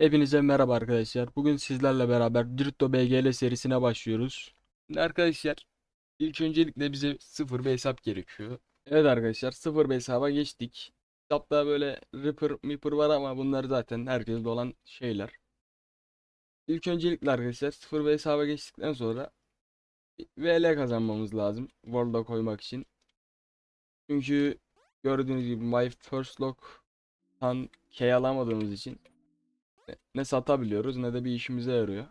Hepinize merhaba arkadaşlar. Bugün sizlerle beraber Dirto BGL serisine başlıyoruz. Arkadaşlar ilk öncelikle bize sıfır bir hesap gerekiyor. Evet arkadaşlar sıfır bir hesaba geçtik. Hesapta böyle Ripper, Mipper var ama bunlar zaten herkeste olan şeyler. İlk öncelikle arkadaşlar sıfır bir hesaba geçtikten sonra VL kazanmamız lazım. World'a koymak için. Çünkü gördüğünüz gibi My First Lock'tan K alamadığımız için ne satabiliyoruz ne de bir işimize yarıyor.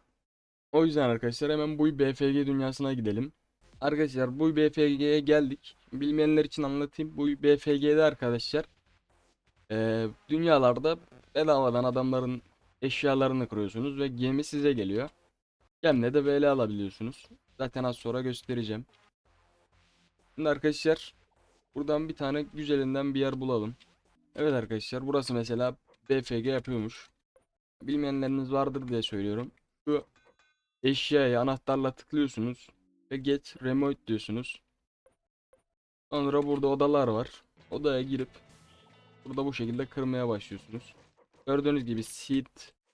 O yüzden arkadaşlar hemen bu BFG dünyasına gidelim. Arkadaşlar bu BFG'ye geldik. Bilmeyenler için anlatayım. Bu BFG'de arkadaşlar eee, dünyalarda bedavadan adamların eşyalarını kırıyorsunuz ve gemi size geliyor. Gemle de VL alabiliyorsunuz. Zaten az sonra göstereceğim. Şimdi arkadaşlar buradan bir tane güzelinden bir yer bulalım. Evet arkadaşlar burası mesela BFG yapıyormuş bilmeyenleriniz vardır diye söylüyorum. Şu eşyayı anahtarla tıklıyorsunuz ve get remote diyorsunuz. Sonra burada odalar var. Odaya girip burada bu şekilde kırmaya başlıyorsunuz. Gördüğünüz gibi seed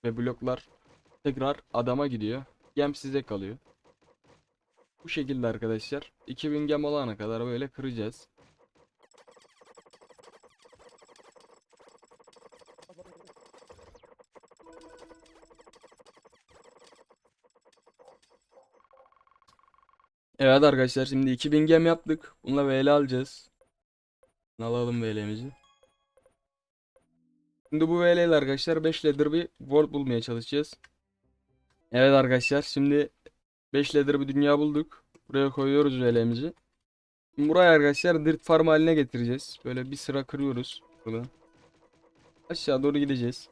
ve bloklar tekrar adama gidiyor. Gem size kalıyor. Bu şekilde arkadaşlar 2000 gem olana kadar böyle kıracağız. Evet arkadaşlar şimdi 2000 gem yaptık. Bununla VL alacağız. Alalım VL'mizi. Şimdi bu VL arkadaşlar 5 leather bir world bulmaya çalışacağız. Evet arkadaşlar şimdi 5 leather bir dünya bulduk. Buraya koyuyoruz VL'mizi. Buraya arkadaşlar dirt farm haline getireceğiz. Böyle bir sıra kırıyoruz burada. Aşağı doğru gideceğiz.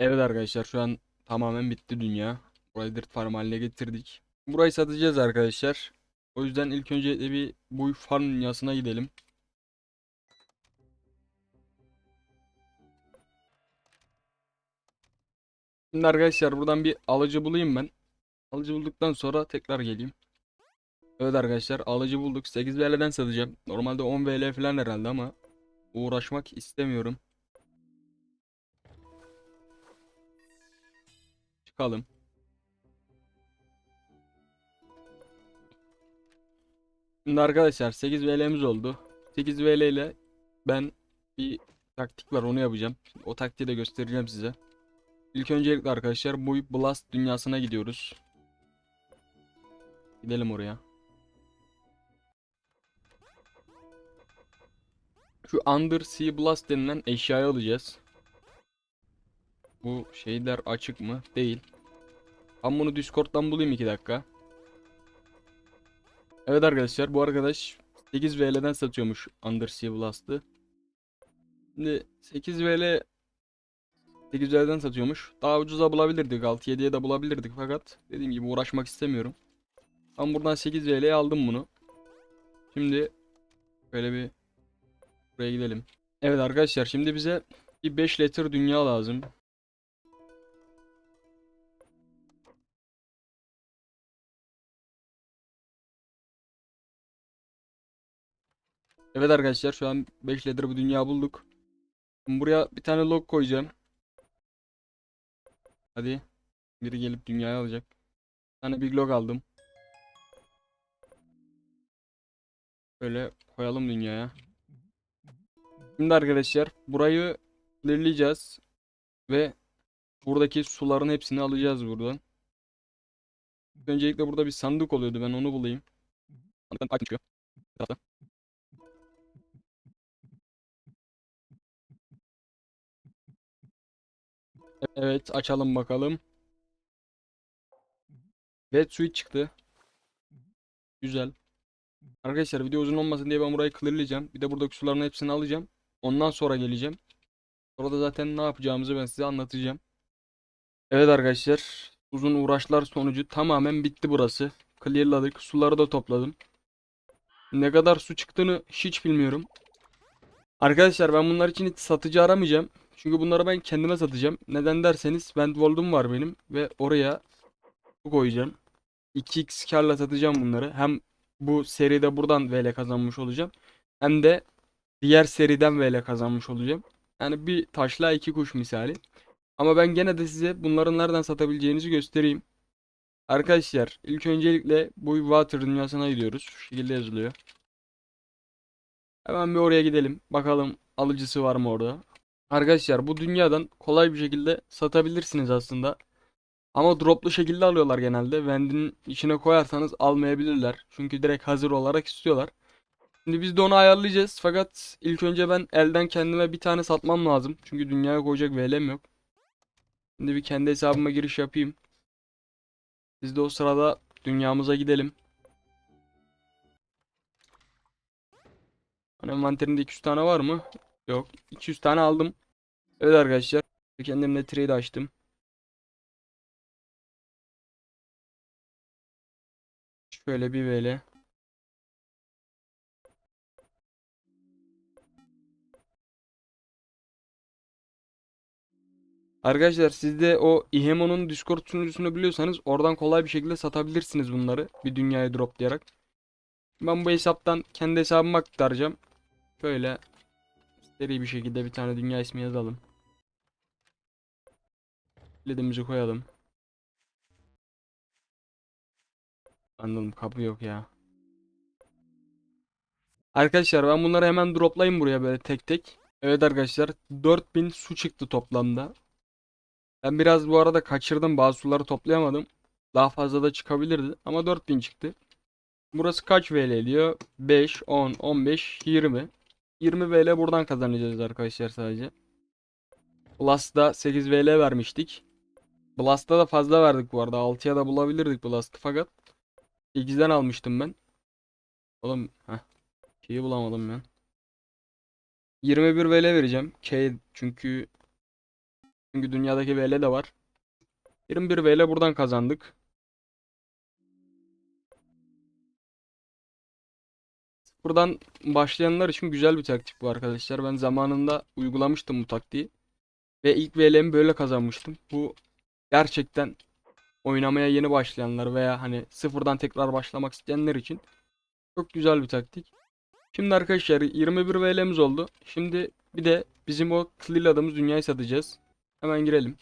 Evet arkadaşlar şu an tamamen bitti dünya. Burayı dirt farm haline getirdik. Burayı satacağız arkadaşlar. O yüzden ilk önce bir bu farm dünyasına gidelim. Şimdi arkadaşlar buradan bir alıcı bulayım ben. Alıcı bulduktan sonra tekrar geleyim. Evet arkadaşlar alıcı bulduk. 8 VL'den satacağım. Normalde 10 VL falan herhalde ama uğraşmak istemiyorum. Çıkalım. Şimdi arkadaşlar 8 VL'miz oldu. 8 VL ile ben bir taktik var onu yapacağım. Şimdi o taktiği de göstereceğim size. İlk öncelikle arkadaşlar bu Blast dünyasına gidiyoruz. Gidelim oraya. Şu Undersea Blast denilen eşyayı alacağız. Bu şeyler açık mı? Değil. Ben bunu Discord'dan bulayım 2 dakika. Evet arkadaşlar bu arkadaş 8 VL'den satıyormuş Undersea Blast'ı. Şimdi 8 VL 8 VL'den satıyormuş. Daha ucuza bulabilirdik. 6-7'ye de bulabilirdik fakat dediğim gibi uğraşmak istemiyorum. Ben buradan 8 VL'ye aldım bunu. Şimdi böyle bir buraya gidelim. Evet arkadaşlar şimdi bize bir 5 letter dünya lazım. Evet arkadaşlar şu an 5 letter bu dünya bulduk. Şimdi buraya bir tane log koyacağım. Hadi. Biri gelip dünyayı alacak. Bir tane big log aldım. Böyle koyalım dünyaya. Şimdi arkadaşlar burayı clearleyeceğiz. Ve buradaki suların hepsini alacağız buradan. Öncelikle burada bir sandık oluyordu. Ben onu bulayım. Sandıktan çıkıyor. Evet açalım bakalım. Red suite çıktı. Güzel. Arkadaşlar video uzun olmasın diye ben burayı clearlayacağım. Bir de buradaki suların hepsini alacağım. Ondan sonra geleceğim. Sonra da zaten ne yapacağımızı ben size anlatacağım. Evet arkadaşlar. Uzun uğraşlar sonucu tamamen bitti burası. Clearladık. Suları da topladım. Ne kadar su çıktığını hiç bilmiyorum. Arkadaşlar ben bunlar için hiç satıcı aramayacağım. Çünkü bunları ben kendime satacağım. Neden derseniz Wentworld'um var benim ve oraya su koyacağım. 2x karla satacağım bunları. Hem bu seride buradan VL kazanmış olacağım. Hem de diğer seriden VL kazanmış olacağım. Yani bir taşla iki kuş misali. Ama ben gene de size bunların nereden satabileceğinizi göstereyim. Arkadaşlar ilk öncelikle bu Water dünyasına gidiyoruz. Şu şekilde yazılıyor. Hemen bir oraya gidelim. Bakalım alıcısı var mı orada. Arkadaşlar bu dünyadan kolay bir şekilde satabilirsiniz aslında. Ama droplu şekilde alıyorlar genelde. Vend'in içine koyarsanız almayabilirler. Çünkü direkt hazır olarak istiyorlar. Şimdi biz de onu ayarlayacağız. Fakat ilk önce ben elden kendime bir tane satmam lazım. Çünkü dünyaya koyacak VL'm yok. Şimdi bir kendi hesabıma giriş yapayım. Biz de o sırada dünyamıza gidelim. Envanterimde 200 tane var mı? Yok. 200 tane aldım. Evet arkadaşlar. Kendimle trade açtım. Şöyle bir VL. Arkadaşlar siz de o Ihemo'nun Discord sunucusunu biliyorsanız oradan kolay bir şekilde satabilirsiniz bunları bir dünyaya droplayarak. Ben bu hesaptan kendi hesabıma aktaracağım. Böyle seri bir şekilde bir tane dünya ismi yazalım. Ledimizi koyalım. Anladım kapı yok ya. Arkadaşlar ben bunları hemen droplayayım buraya böyle tek tek. Evet arkadaşlar 4000 su çıktı toplamda. Ben biraz bu arada kaçırdım bazı suları toplayamadım. Daha fazla da çıkabilirdi ama 4000 çıktı. Burası kaç VL diyor? 5, 10, 15, 20. 20 VL buradan kazanacağız arkadaşlar sadece. Blast'ta 8 VL vermiştik. Blast'ta da fazla verdik bu arada. 6'ya da bulabilirdik Blast'ı fakat 8'den almıştım ben. Oğlum heh. Şeyi bulamadım ben. 21 VL vereceğim. K çünkü Çünkü dünyadaki VL de var. 21 VL buradan kazandık. Buradan başlayanlar için güzel bir taktik bu arkadaşlar. Ben zamanında uygulamıştım bu taktiği. Ve ilk VL'mi böyle kazanmıştım. Bu gerçekten oynamaya yeni başlayanlar veya hani sıfırdan tekrar başlamak isteyenler için çok güzel bir taktik. Şimdi arkadaşlar 21 VL'miz oldu. Şimdi bir de bizim o clear adamız dünyayı satacağız. Hemen girelim.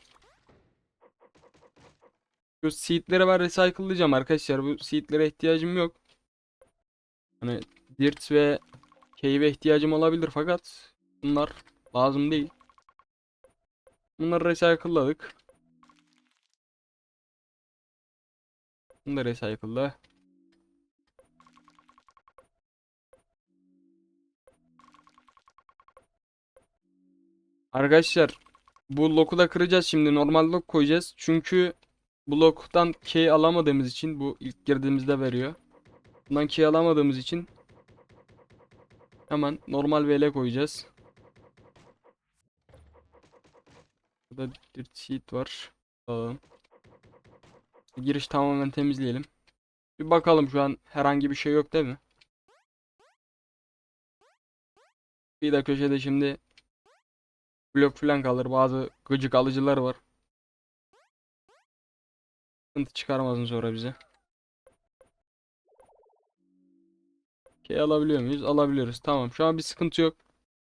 Şu seedleri ben recycle'layacağım arkadaşlar. Bu seedlere ihtiyacım yok. Hani dirt ve cave'e ihtiyacım olabilir fakat bunlar lazım değil. Bunları recycle'ladık. Bunu da recycle'la. Arkadaşlar bu loku da kıracağız şimdi. Normal lok koyacağız. Çünkü bu loktan key alamadığımız için bu ilk girdiğimizde veriyor. Bundan key alamadığımız için hemen normal VL koyacağız. Burada dirt sheet var. Alalım. Giriş tamamen temizleyelim. Bir bakalım şu an herhangi bir şey yok değil mi? Bir de köşede şimdi blok falan kalır. Bazı gıcık alıcılar var. Sıkıntı çıkarmasın sonra bize. Şey alabiliyor muyuz? Alabiliyoruz. Tamam. Şu an bir sıkıntı yok.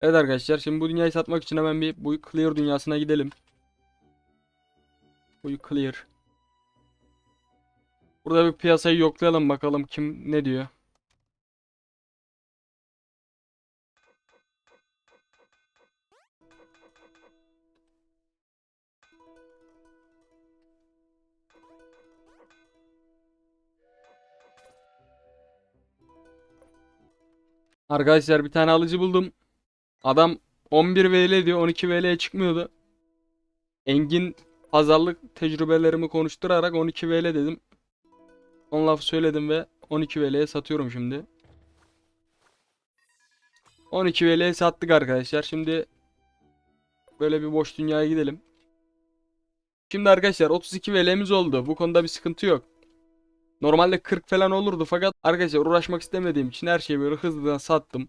Evet arkadaşlar şimdi bu dünyayı satmak için hemen bir bu clear dünyasına gidelim. Bu clear. Burada bir piyasayı yoklayalım bakalım kim ne diyor. Arkadaşlar bir tane alıcı buldum. Adam 11 VL diyor 12 VL'ye çıkmıyordu. Engin pazarlık tecrübelerimi konuşturarak 12 VL dedim. Son laf söyledim ve 12 VL'ye satıyorum şimdi. 12 VL'ye sattık arkadaşlar. Şimdi böyle bir boş dünyaya gidelim. Şimdi arkadaşlar 32 VL'miz oldu. Bu konuda bir sıkıntı yok. Normalde 40 falan olurdu fakat arkadaşlar uğraşmak istemediğim için her şeyi böyle hızlıdan sattım.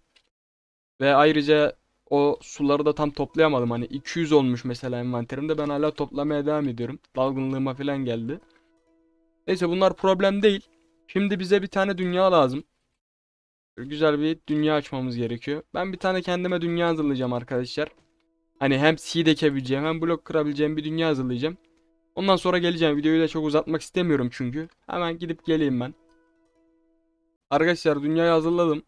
Ve ayrıca o suları da tam toplayamadım. Hani 200 olmuş mesela envanterimde. Ben hala toplamaya devam ediyorum. Dalgınlığıma falan geldi. Neyse bunlar problem değil. Şimdi bize bir tane dünya lazım. Güzel bir dünya açmamız gerekiyor. Ben bir tane kendime dünya hazırlayacağım arkadaşlar. Hani hem seed ekebileceğim hem blok kırabileceğim bir dünya hazırlayacağım. Ondan sonra geleceğim. Videoyu da çok uzatmak istemiyorum çünkü. Hemen gidip geleyim ben. Arkadaşlar dünyayı hazırladım.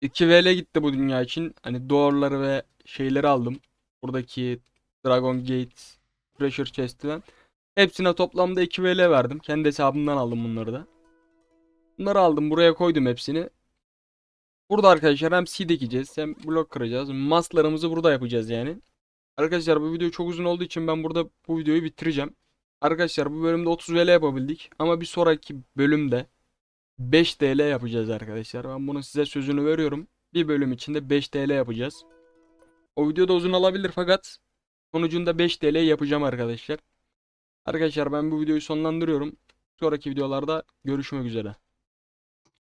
2 VL gitti bu dünya için. Hani doorları ve şeyleri aldım. Buradaki Dragon Gate, Treasure Chest'ten. Hepsine toplamda 2 VL verdim. Kendi hesabımdan aldım bunları da. Bunları aldım. Buraya koydum hepsini. Burada arkadaşlar hem seed ekeceğiz hem blok kıracağız. Maslarımızı burada yapacağız yani. Arkadaşlar bu video çok uzun olduğu için ben burada bu videoyu bitireceğim. Arkadaşlar bu bölümde 30 VL yapabildik. Ama bir sonraki bölümde 5 TL yapacağız arkadaşlar. Ben bunun size sözünü veriyorum. Bir bölüm içinde 5 TL yapacağız. O video da uzun olabilir fakat sonucunda 5 TL yapacağım arkadaşlar. Arkadaşlar ben bu videoyu sonlandırıyorum. Sonraki videolarda görüşmek üzere.